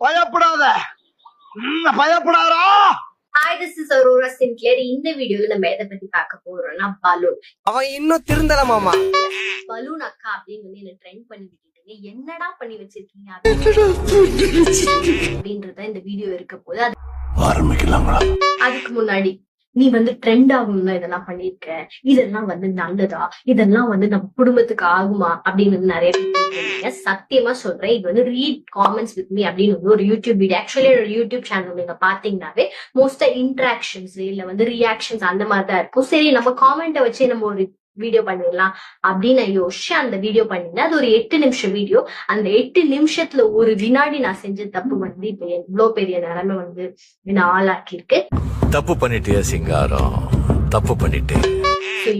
பயப்படாத. ம், பயப்படாதடா. Hi this is Aurora Sinclair இந்த வீடியோல நம்ம எதை பத்தி பார்க்க போறோம்னா பலூன். அவன் இன்னும் திருந்தல மாமா. பலூன் அக்கா அப்படின்னு வந்து என்ன ட்ரெண்ட் பண்ணி என்னடா பண்ணி வச்சிருக்கீங்க அப்படின்றத இந்த வீடியோ இருக்க போது அதுக்கு முன்னாடி நீ வந்து ட்ரெண்ட் ஆகணும்னா இதெல்லாம் பண்ணிருக்க இதெல்லாம் வந்து நல்லதா? இதெல்லாம் வந்து நம்ம குடும்பத்துக்கு ஆகுமா? அப்படின்னு வந்து நிறைய பேர் சத்தியமா சொல்றேன் இது வந்து ரீட் காமெண்ட்ஸ் வித் மீ அப்படின்னு ஒரு யூடியூப் வீடியோ ஆக்சுவலி ஒரு யூடியூப் சேனல் நீங்க பாத்தீங்கன்னாவே மோஸ்டா இன்ட்ராக்ஷன்ஸ் இல்ல வந்து ரியாக்ஷன்ஸ் அந்த மாதிரி தான் இருக்கும். சரி நம்ம காமெண்ட்டை வச்சு நம்ம ஒரு வீடியோ பண்ணிடலாம் அப்படின்னு நான் யோசிச்சு அந்த வீடியோ பண்ணிருந்தேன் அது ஒரு எட்டு நிமிஷம் வீடியோ அந்த எட்டு நிமிஷத்துல ஒரு வினாடி நான் செஞ்ச தப்பு வந்து இப்ப எவ்வளவு பெரிய நிலைமை வந்து என்ன ஆளாக்கி இருக்கு தப்பு பண்ணிட்டே சிங்காரம். தப்பு பண்ணிட்டே.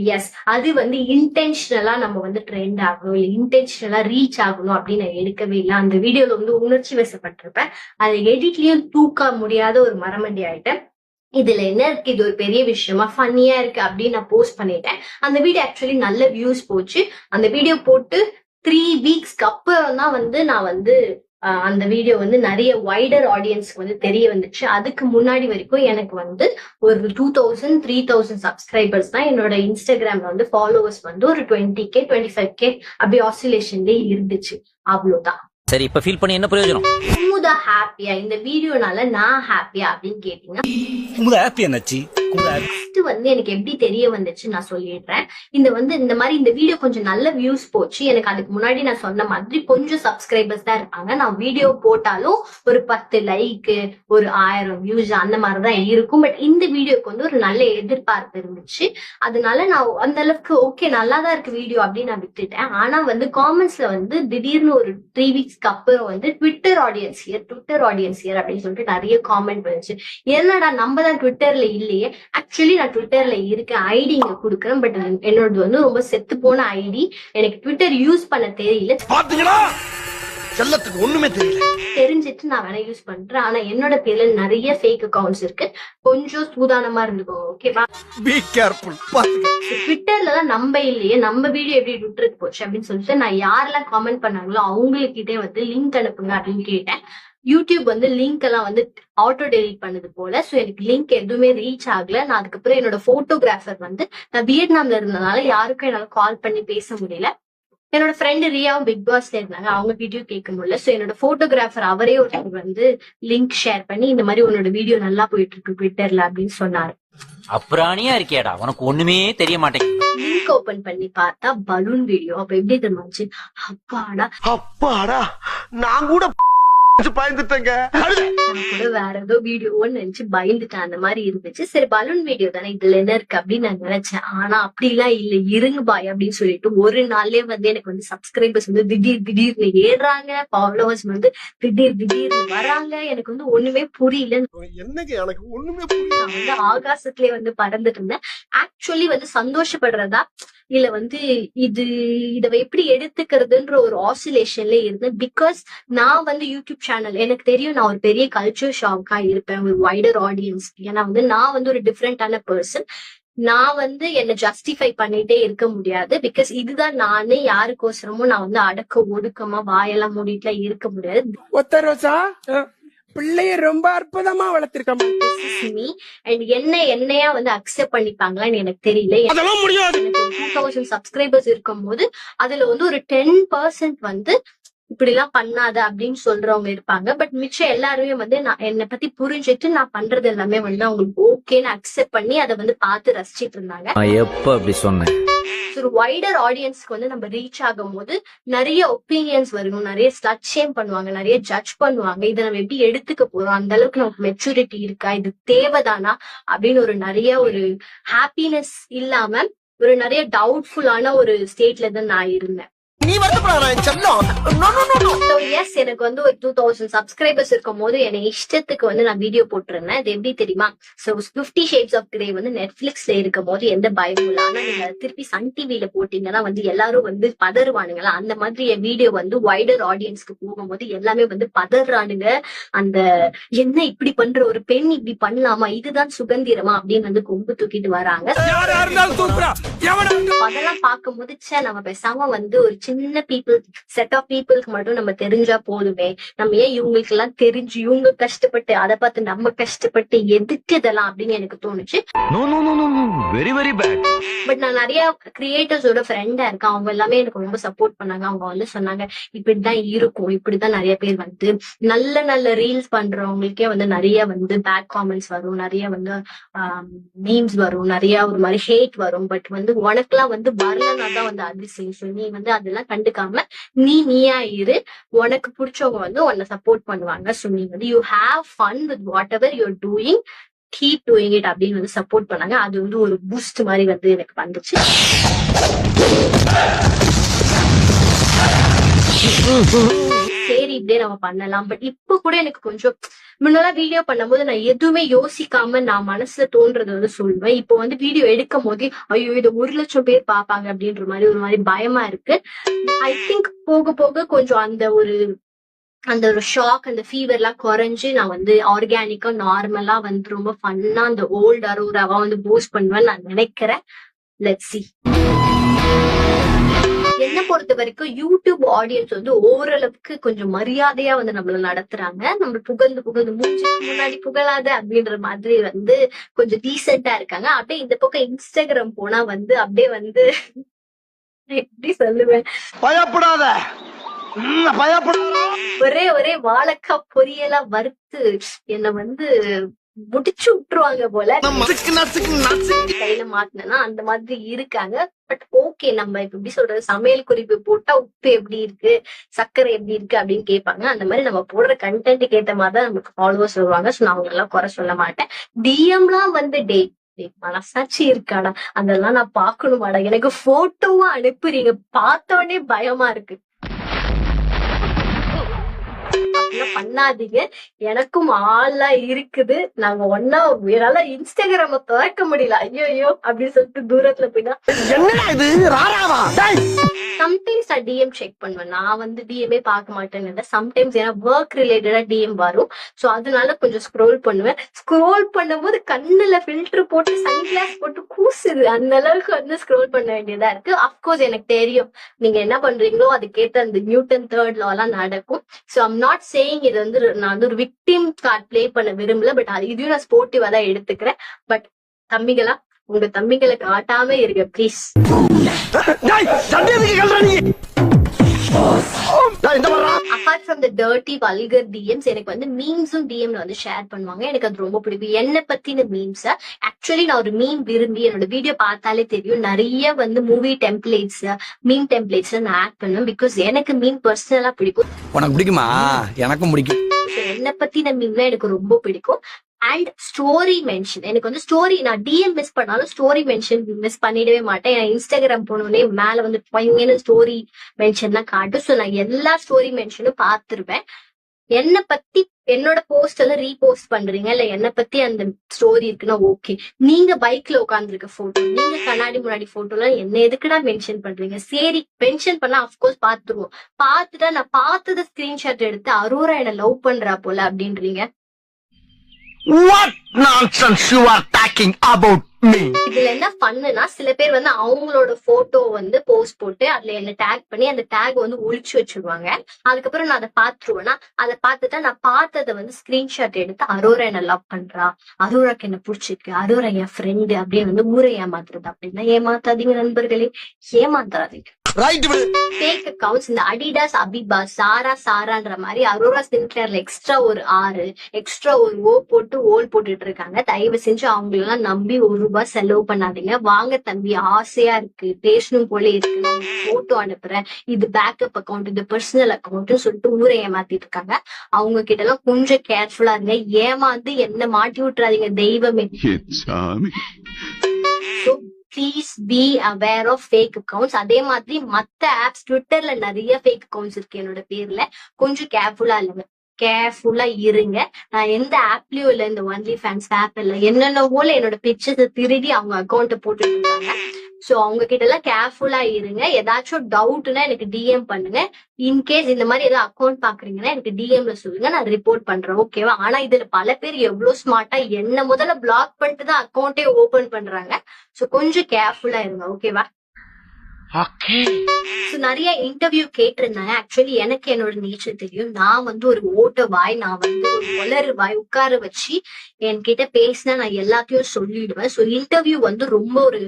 எஸ் அது வந்து இன்டென்ஷனலா நம்ம வந்து ட்ரெண்ட் ஆகணும் இல்லை இன்டென்ஷனலா ரீச் ஆகணும் அப்படின்னு நான் எடுக்கவே இல்லை. அந்த வீடியோல வந்து உணர்ச்சி வசப்பட்டிருப்பேன். அதை எடிட்லயும் தூக்க முடியாத ஒரு மரமண்டி ஆயிட்டேன். இதுல என்ன இருக்கு? இது ஒரு பெரிய விஷயமா? ஃபன்னியா இருக்கு அப்படின்னு நான் போஸ்ட் பண்ணிட்டேன். அந்த வீடியோ ஆக்சுவலி நல்ல வியூஸ் போச்சு. அந்த வீடியோ போட்டு த்ரீ வீக்ஸ்க்கு அப்புறம் தான் வந்து நான் வந்து அந்த வீடியோ வந்து நிறைய வைடர் ஆடியன்ஸ்க்கு வந்து தெரிய வந்துச்சு. அதுக்கு முன்னாடி வரைக்கும் எனக்கு வந்து ஒரு two thousand three thousand subscribers தான் என்னோட இன்ஸ்டாகிராம்ல வந்து ஃபாலோவர்ஸ் வந்து ஒரு twenty K twenty five K அப்படி ஆசிலேஷன்லேயே இருந்துச்சு. அவ்வளவுதான். சரி இப்ப ஃபீல் பண்ணி என்ன பிரயோஜனம்? குமுதா ஹாப்பியா இந்த வீடியோனால நான் ஹாப்பியா அப்படின்னு கேட்டீங்கன்னா குமுதா ஹாப்பி என்னாச்சு ஃபர்ஸ்ட் வந்து எனக்கு எப்படி தெரிய வந்துச்சு நான் சொல்லிடுறேன். இந்த வந்து இந்த மாதிரி இந்த வீடியோ கொஞ்சம் நல்ல வியூஸ் போச்சு. எனக்கு அதுக்கு முன்னாடி நான் சொன்ன மாதிரி கொஞ்சம் சப்ஸ்கிரைபர்ஸ் தான் இருப்பாங்க நான் வீடியோ போட்டாலும் ஒரு பத்து லைக்கு ஒரு ஆயிரம் வியூஸ் அந்த மாதிரி தான் இருக்கும். பட் இந்த வீடியோக்கு வந்து ஒரு நல்ல எதிர்பார்ப்பு இருந்துச்சு. அதனால நான் அந்த அளவுக்கு ஓகே நல்லா தான் இருக்கு வீடியோ அப்படின்னு நான் விட்டுட்டேன். ஆனா வந்து காமெண்ட்ஸ்ல வந்து திடீர்னு ஒரு த்ரீ வீக்ஸ்க்கு அப்புறம் வந்து Twitter audience year Twitter audience year அப்படின்னு சொல்லிட்டு நிறைய காமெண்ட் வந்துச்சு. என்னடா நம்ம தான் ட்விட்டர்ல இல்லையே. ஆக்சுவலி நான் ட்விட்டர்ல இருக்கேன் ஐடி இங்க கொடுக்குறேன். பட் என்னோடது வந்து ரொம்ப செத்து போன ஐடி எனக்கு ட்விட்டர் யூஸ் பண்ண தெரியல. பாத்தீங்களா? செல்லத்துக்கு ஒண்ணுமே தெரியல. தெரிஞ்சிட்டு நான் வேணா யூஸ் பண்றேன். ஆனா என்னோட பேர்ல நிறைய ஃபேக் அக்கவுண்ட்ஸ் இருக்கு. கொஞ்சம் சூதானமா இருந்துக்கோங்க ஓகேவா பி கேர்ஃபுல் ட்விட்டர்ல தான் நம்ம இல்லையே. நம்ம வீடியோ எப்படி ட்விட்டருக்கு போச்சு அப்படின்னு சொல்லிட்டு நான் யாரெல்லாம் காமெண்ட் பண்ணாங்களோ அவங்களுக்கிட்டே வந்து லிங்க் அனுப்புங்க அப்படின்னு கேட்டேன். யூடியூப் வந்து லிங்க் எல்லாம் வந்து ஆட்டோ டெலிட் பண்ணது போல சோ எனக்கு லிங்க் எதுவுமே ரீச் ஆகல. நான் அதுக்கப்புறம் என்னோட போட்டோகிராஃபர் வந்து நான் வியட்நாம்ல இருந்தனால யாருக்கும் என்னால கால் பண்ணி பேச முடியல. என்னோட ஃப்ரெண்டு ரியாவும் பிக் பாஸ்ல இருந்தாங்க. அவங்க வீடியோ கேட்க முடியல. சோ என்னோட போட்டோகிராஃபர் அவரே ஒருத்தர் வந்து லிங்க் ஷேர் பண்ணி இந்த மாதிரி உன்னோட வீடியோ நல்லா போயிட்டு இருக்கு ட்விட்டர்ல அப்படின்னு சொன்னாரு. அப்புறாணியா இருக்கியாடா? உனக்கு ஒண்ணுமே தெரிய மாட்டேங்குது. லிங்க் ஓபன் பண்ணி பார்த்தா பலூன் வீடியோ அப்ப எப்படி தெரியுமாச்சு அப்பாடா. அப்பாடா நான் கூட பயந்துட்டேங்க. வேற ஏதோ வீடியோன்னு நினைச்சு பயந்துட்டேன். அந்த மாதிரி இருந்துச்சு. சரி பலூன் வீடியோ தானே இதுல என்ன இருக்கு அப்படின்னு நான் நினைச்சேன். ஆனா அப்படிலாம் இல்ல. இருங்க பாய் அப்படின்னு சொல்லிட்டு ஒரு நாள்லயே வந்து எனக்கு வந்து சப்ஸ்கிரைபர்ஸ் வந்து திடீர் திடீர்னு ஏறுறாங்க. ஃபாலோவர்ஸ் வந்து திடீர் திடீர்னு வராங்க. எனக்கு வந்து ஒண்ணுமே புரியல. என்னங்க? எனக்கு ஒண்ணுமே புரியல. நான் வந்து ஆகாசத்திலே வந்து பறந்துட்டு இருந்தேன். ஆக்சுவலி வந்து சந்தோஷப்படுறதா? இல்ல வந்து இது இத எப்படி எடுத்துக்கிறதுன்ற ஒரு ஆசிலேஷன்ல இருந்தேன். பிகாஸ் நான் வந்து யூடியூப் சேனல் எனக்கு தெரியும் நான் ஒரு பெரிய கல்ச்சர் ஷாக்கா இருப்பேன் ஒரு வைடர் ஆடியன்ஸ் ஏன்னா வந்து நான் வந்து ஒரு டிஃப்ரெண்டான பர்சன் நான் வந்து என்ன ஜஸ்டிஃபை பண்ணிட்டே இருக்க முடியாது. பிகாஸ் இதுதான் நானே யாருக்கோசரமும் நான் வந்து அடக்க ஒடுக்கமா வாயெல்லாம் மூடிட்டுலாம் இருக்க முடியாது. பிள்ளைய ரொம்ப அற்புதமா வளர்த்திருக்கமா என்ன என்னையா வந்து அக்செப்ட் பண்ணிப்பாங்களான்னு எனக்கு தெரியல. அதெல்லாம் முடியாது. தௌசண்ட் சப்ஸ்கிரைபர்ஸ் இருக்கும்போது அதுல வந்து ஒரு டென் பர்சன்ட் வந்து இப்படி எல்லாம் பண்ணாத அப்படின்னு சொல்றவங்க இருப்பாங்க. பட் மிச்சம் எல்லாருமே வந்து நான் என்னை பத்தி புரிஞ்சுட்டு நான் பண்றது எல்லாமே வந்து அவங்களுக்கு ஓகேன்னு அக்செப்ட் பண்ணி அதை வந்து பார்த்து ரசிச்சிட்டு இருந்தாங்க. எப்ப அப்படி சொன்னேன்? ஒரு வைடர் ஆடியன்ஸ்க்கு வந்து நம்ம ரீச் ஆகும் போது நிறைய ஒப்பீனியன்ஸ் வரும். நிறைய ஸ்லட் ஷேம் பண்ணுவாங்க. நிறைய ஜட்ஜ் பண்ணுவாங்க. இதை நம்ம எப்படி எடுத்துக்க போறோம்? அந்த அளவுக்கு நமக்கு மெச்சூரிட்டி இருக்கா? இது தேவைதானா? அப்படின்னு ஒரு நிறைய ஒரு ஹாப்பினஸ் இல்லாம ஒரு நிறைய டவுட்ஃபுல்லான ஒரு ஸ்டேட்ல தான் நான் இருந்தேன். நீ வருத்தப்படாத என் செல்லம் எஸ் எனக்கு வந்து ஒரு டூ தௌசண்ட் சப்ஸ்கிரைபர்ஸ் இருக்கும் போது என்னை இஷ்டத்துக்கு வந்து நான் வீடியோ போட்டிருந்தேன். இது எப்படி தெரியுமா? So fifty shades of grey வந்து நெட்ஃபிளிக்ஸ்ல இருக்கும் போது எந்த பயமும் இல்லை ஆனா நீங்க அதை திருப்பி சன் டிவில போட்டீங்கன்னா வந்து எல்லாரும் வந்து பதறுவானுங்களா? அந்த மாதிரி என் வீடியோ வந்து வைடர் ஆடியன்ஸ்க்கு போகும்போது எல்லாமே வந்து பதறானுங்க. அந்த என்ன இப்படி பண்ற ஒரு பெண் இப்படி பண்ணலாமா? இதுதான் சுதந்திரமா? அப்படின்னு வந்து கொம்பு தூக்கிட்டு வராங்க. யாரா இருந்தாலும் சூப்பரா எவனா அதெல்லாம் பார்க்கும்போது ச்சே நம்ம பேசாம வந்து ஒரு சின்ன சின்ன பீப்புள் செட் ஆஃப் பீப்புளுக்கு மட்டும் நம்ம தெரிஞ்சா போதுமே. நம்ம ஏன் இவங்களுக்கு எல்லாம் தெரிஞ்சு இவங்க கஷ்டப்பட்டு அதை பார்த்து நம்ம கஷ்டப்பட்டு எதுக்கு இதெல்லாம் அப்படின்னு எனக்கு தோணுச்சு. வெரி வெரி பேட் பட் நான் நிறைய கிரியேட்டர்ஸோட ஃப்ரெண்டா இருக்கேன். அவங்க எல்லாமே எனக்கு ரொம்ப சப்போர்ட் பண்ணாங்க. அவங்க வந்து சொன்னாங்க இப்படிதான் இருக்கும். இப்படிதான் நிறைய பேர் வந்து நல்ல நல்ல ரீல்ஸ் பண்றவங்களுக்கே வந்து நிறைய வந்து பேட் காமெண்ட்ஸ் வரும். நிறைய வந்து மீம்ஸ் வரும். நிறைய ஒரு மாதிரி ஹேட் வரும். பட் வந்து உனக்கெல்லாம் வந்து வரலன்னா தான் வந்து அதிசயம். So நீ வந்து அதெல்லாம் கண்டுக்காம நீ நீயா இரு. உனக்கு பிடிச்சவங்க வந்து உன்னை சப்போர்ட் பண்ணுவாங்க. ஸோ நீ வந்து you have fun with whatever you're doing keep doing it அப்படின்னு வந்து சப்போர்ட் பண்ணாங்க. அது வந்து ஒரு பூஸ்ட் மாதிரி வந்து எனக்கு வந்துச்சு. சரி இதே நம்ம பண்ணலாம். பட் இப்ப கூட எனக்கு கொஞ்சம் முன்னெல்லாம் வீடியோ பண்ணும்போது நான் எதுவுமே யோசிக்காம நான் மனசுல தோன்றதை வந்து சொல்லுவேன். இப்போ வந்து வீடியோ எடுக்கும் போது ஐயோ இது ஒரு லட்சம் பேர் பாப்பாங்க அப்படின்ற மாதிரி ஒரு மாதிரி பயமா இருக்கு. ஐ திங்க் போக போக கொஞ்சம் அந்த ஒரு அந்த ஒரு ஷாக் அந்த ஃபீவர் எல்லாம் குறைஞ்சு நான் வந்து ஆர்கானிக்கா நார்மலா வந்து ரொம்ப ஃபன்னா அந்த ஓல்ட் அரோராவா வந்து போஸ்ட் பண்ணுவேன்னு நான் நினைக்கிறேன். லெட் சி என்ன பொறுத்த வரைக்கும் யூடியூப் ஆடியன்ஸ் வந்து ஓரளவுக்கு கொஞ்சம் மரியாதையா வந்து நம்மள நடத்துறாங்க. நம்ம புகழ்ந்து புகழ்ந்து மூஞ்சுக்கு முன்னாடி புகழாத அப்படின்ற மாதிரி வந்து கொஞ்சம் டீசெண்டா இருக்காங்க. அப்படியே இந்த பக்கம் இன்ஸ்டாகிராம் போனா வந்து அப்படியே வந்து எப்படி சொல்லுவேன்? பயப்படாத. ஒரே ஒரே வாழைக்காய் பொரியலா வறுத்து என்ன வந்து முடிச்சு விட்டுருவாங்க போல. கையில மாட்டினா அந்த மாதிரி இருக்காங்க. பட் ஓகே நம்ம இப்ப எப்படி சொல்றது? சமையல் குறிப்பு போட்டா உப்பு எப்படி இருக்கு? சர்க்கரை எப்படி இருக்கு அப்படின்னு கேட்பாங்க. அந்த மாதிரி நம்ம போடுற கண்டென்ட்டுக்கு ஏத்த மாதிரி தான் நமக்கு ஃபாலோவர்ஸ் வருவாங்க. சோ நான் அவங்க எல்லாம் குறை சொல்ல மாட்டேன். டிஎம்லாம் வந்து டே மனசாட்சி இருக்காடா? அதெல்லாம் நான் பாக்கணுமாடா எனக்கு போட்டோவா அனுப்புறீங்க. பார்த்த உடனே பயமா இருக்கு. அப்படிலாம் பண்ணாதீங்க. எனக்கும் ஆளா இருக்குது. நாங்க ஒன்னா என்னால இன்ஸ்டாகிராம திறக்க முடியல. ஐயோ ஐயோ அப்படின்னு சொல்லிட்டு தூரத்துல போயினா என்னடா இது? ராராவா? சம்டைம்ஸ் நான் டிஎம் செக் பண்ணுவேன். நான் வந்து டிஎம்ஏ பார்க்க மாட்டேன்னு சம்டைம்ஸ் ஏன்னா ஒர்க் ரிலேட்டடா டிஎம் வரும். சோ அதனால கொஞ்சம் ஸ்க்ரோல் பண்ணுவேன். ஸ்க்ரோல் பண்ணும்போது கண்ணுல ஃபில்டர் போட்டு சன்கிளாஸ் போட்டு கூசுது. அந்த அளவுக்கு வந்து ஸ்க்ரோல் பண்ண வேண்டியதா இருக்கு. அப்கோர்ஸ் எனக்கு தெரியும். நீங்க என்ன பண்றீங்களோ அதுக்கேத்த அந்த நியூட்டன் தேர்ட் லா எல்லாம் நடக்கும். சோ ஐம் நாட் சேயிங் இது வந்து நான் வந்து ஒரு விக்டிம் கார்டு ப்ளே பண்ண விரும்பல. பட் அது இதையும் நான் ஸ்போர்ட்டிவா தான் எடுத்துக்கிறேன். பட் தம்பிகளா உங்க தம்பிகளை காட்டாம இருங்க please apart from the dirty vulgar DMs எனக்கு வந்து மீம்ஸும் டிஎம்ல வந்து ஷேர் பண்ணுவாங்க. எனக்கு அது ரொம்ப பிடிக்கும். என்ன பத்தின மீம்ஸ் ஆக்சுவலி நான் ஒரு மீம் விரும்பி என்னோட வீடியோ பார்த்தாலே தெரியும். நிறைய வந்து மூவி டெம்ப்ளேட்ஸ் மீம் டெம்ப்ளேட்ஸ் நான் ஆட் பண்ணுவேன் பிகாஸ் எனக்கு மீம் பர்சனலா பிடிக்கும். உனக்கு பிடிக்குமா? எனக்கும் பிடிக்கும். என்ன பத்தின மீம்லாம் எனக்கு ரொம்ப பிடிக்கும். அண்ட் ஸ்டோரி மென்ஷன் எனக்கு வந்து ஸ்டோரி நான் டிஎம் மிஸ் பண்ணாலும் ஸ்டோரி மென்ஷன் மிஸ் பண்ணிடவே மாட்டேன். ஏன்னா இன்ஸ்டாகிராம் போனோடனே மேல வந்து பையன் ஸ்டோரி மென்ஷன் தான் காட்டும். ஸோ நான் எல்லா ஸ்டோரி மென்ஷனும் பார்த்துருவேன். என்ன பத்தி என்னோட போஸ்ட் எல்லாம் ரீபோஸ்ட் பண்றீங்க? இல்ல என்ன பத்தி அந்த ஸ்டோரி இருக்குன்னா ஓகே நீங்க பைக்ல உட்காந்துருக்க போட்டோ நீங்க கண்ணாடி முன்னாடி போட்டோலாம் என்ன எதுக்குடா மென்ஷன் பண்றீங்க? சரி மென்ஷன் பண்ணா அப்கோர்ஸ் பாத்துருவோம் பாத்துட்டா நான் பார்த்தத ஸ்கிரீன்ஷாட் எடுத்து அரோரா என்ன லவ் பண்றா போல அப்படின்றீங்க. What nonsense you are talking about me இதுல என்ன பண்ணுனா சில பேர் வந்து அவங்களோட போட்டோ வந்து போஸ்ட் போட்டு அதுல என்ன டேக் பண்ணி அந்த டேக் வந்து ஒழிச்சு வச்சிருவாங்க. அதுக்கப்புறம் நான் அதை பாத்துருவேன்னா அதை பார்த்துட்டா நான் பார்த்ததை வந்து ஸ்கிரீன்ஷாட் எடுத்து அரோரா என்ன லவ் பண்றா. அரோராக்கு என்ன பிடிச்சிருக்கு. அரோரா என் ஃப்ரெண்டு அப்படின்னு வந்து ஊரை ஏமாத்துறது அப்படின்னா ஏமாத்தாதீங்க நண்பர்களே. ஏமாத்தாதீங்க. ரைட் விடு ஃபேக் அக்கவுண்ட்ஸ் இந்த அடிடாஸ் அபிபா சாரா சாரான்ற மாதிரி அரோரா சின்க்ளேர்ல எக்ஸ்ட்ரா ஒரு ஆறு எக்ஸ்ட்ரா ஒரு ஓ போட்டு ஓல் போட்டுட்டு இருக்காங்க. தயவு செஞ்சு அவங்களெல்லாம் நம்பி ஒரு ரூபாய் செலவு பண்ணாதீங்க. வாங்க தம்பி ஆசையா இருக்கு. பேசணும் போல இருக்கு. போட்டோ அனுப்புறேன். இது பேக்கப் அக்கவுண்ட் இது பர்சனல் அக்கவுண்ட்னு சொல்லிட்டு ஊரை ஏமாத்திட்டு இருக்காங்க. அவங்க கிட்ட எல்லாம் கொஞ்சம் கேர்ஃபுல்லா இருங்க. ஏமாந்து என்ன மாட்டி விட்டுறாதீங்க தெய்வமே. Please be aware of fake accounts அதே மாதிரி மத்த ஆப்ஸ் ட்விட்டர்ல நிறைய ஃபேக் அக்கவுண்ட்ஸ் இருக்கு என்னோட பேர்ல. கொஞ்சம் கேர்ஃபுல்லா இல்லைங்க கேர்ஃபுல்லா இருங்க. நான் எந்த ஆப்லயும் இல்ல இந்த ஒன்லி ஃபேன்ஸ் ஆப் இல்ல என்னென்னவோல என்னோட பிக்சர்ஸ் திருடி அவங்க அக்கௌண்ட்டை போட்டுட்டு இருக்காங்க. சோ அவங்க கிட்ட எல்லாம் கேர்ஃபுல்லா இருங்க. ஏதாச்சும் டவுட்னா எனக்கு டிஎம் பண்ணுங்க. இன்கேஸ் இந்த மாதிரி ஏதாவது அக்கௌண்ட் பாக்குறீங்கன்னா எனக்கு டிஎம்ல சொல்லுங்க. நான் ரிப்போர்ட் பண்றேன். ஓகேவா ஆனா இதுல பல பேர் எவ்வளவு ஸ்மார்ட்டா என்ன முதல்ல பிளாக் பண்ணிட்டு தான் அக்கௌண்ட்டே ஓபன் பண்றாங்க. சோ கொஞ்சம் கேர்ஃபுல்லா இருங்க. ஓகேவா நிறைய இன்டர்வியூ கேட்டிருந்தேன். ஆக்சுவலி எனக்கு என்னோட நேச்சர் தெரியும். நான் வந்து ஒரு ஓட்ட வாய் நான் வந்து ஒரு வளரு வாய் உட்கார வச்சு என்கிட்ட பேசினா நான் எல்லாத்தையும் சொல்லிடுவேன். ஸோ இன்டர்வியூ வந்து ரொம்ப ஒரு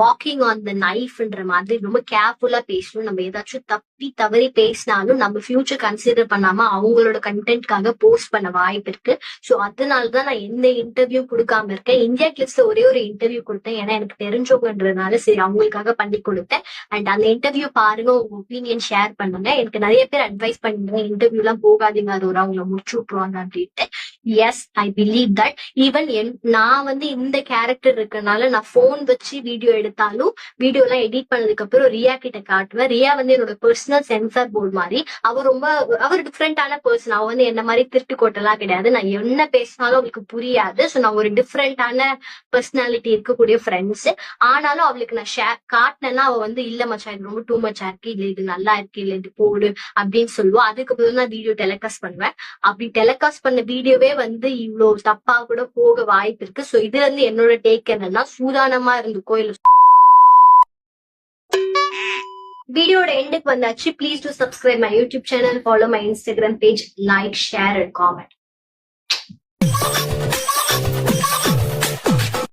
வாக்கிங் ஆன் த நைஃப்ன்ற மாதிரி ரொம்ப கேர்ஃபுல்லா பேசணும். நம்ம ஏதாச்சும் தப்பி தவறி பேசினாலும் நம்ம ஃபியூச்சர் கன்சிடர் பண்ணாம அவங்களோட கண்டென்ட்காக போஸ்ட் பண்ண வாய்ப்பு இருக்கு. ஸோ அதனால தான் நான் எந்த இன்டர்வியூ கொடுக்காம இருக்கேன். இந்தியா கிளிப்ஸ்ல ஒரே ஒரு இன்டர்வியூ கொடுத்தேன். ஏன்னா எனக்கு தெரிஞ்சவங்கன்றதுனால சரி அவங்களுக்காக பண்ணி கொடுத்தேன். அண்ட் அந்த இன்டர்வியூ பாருங்க உங்க ஒப்பீனியன் ஷேர் பண்ணுங்க. எனக்கு நிறைய பேர் அட்வைஸ் பண்ணிருந்தேன் இன்டர்வியூ எல்லாம் போகாதீங்க அது ஒரு அவங்கள முடிச்சு விட்டுருவாங்க அப்படின்ட்டு. Yes I believe that even நான் வந்து இந்த கேரக்டர் இருக்கறனால நான் ஃபோன் வச்சு வீடியோ எடுத்தாலும் வீடியோ எல்லாம் எடிட் பண்ணதுக்கு அப்புறம் ரியா கிட்ட காட்டுவேன். ரியா வந்து என்னோட பர்சனல் சென்சார் போர்டு மாதிரி. அவர் ரொம்ப அவர் டிஃப்ரெண்டான பர்சன் அவ வந்து என்ன மாதிரி திருட்டு கோட்டெல்லாம் கிடையாது. நான் என்ன பேசினாலும் அவளுக்கு புரியாது. ஸோ நான் ஒரு டிஃப்ரெண்டான பர்சனாலிட்டி இருக்கக்கூடிய ஃப்ரெண்ட்ஸ் ஆனாலும் அவளுக்கு நான் ஷேர் காட்டினேன்னா அவ வந்து இல்ல மச்சா இது ரொம்ப டூ மச்சா இருக்கு. இல்ல இது நல்லா இருக்கு. இல்ல இது போடு. அப்படின்னு சொல்லுவா. அதுக்கப்புறம் நான் வீடியோ டெலிகாஸ்ட் பண்ணுவேன். அப்படி டெலிகாஸ்ட் பண்ண வீடியோவே வந்து இவ்வளவு தப்பா கூட போக வாய்ப்பு இருக்கு. சோ இதுல இருந்து என்னோட டேக் என்னன்னா சூதானமா இருந்துக்கோ இல்ல வீடியோட எண்டுக்கு வந்தாச்சு. Please to subscribe my YouTube channel follow my Instagram page like share and comment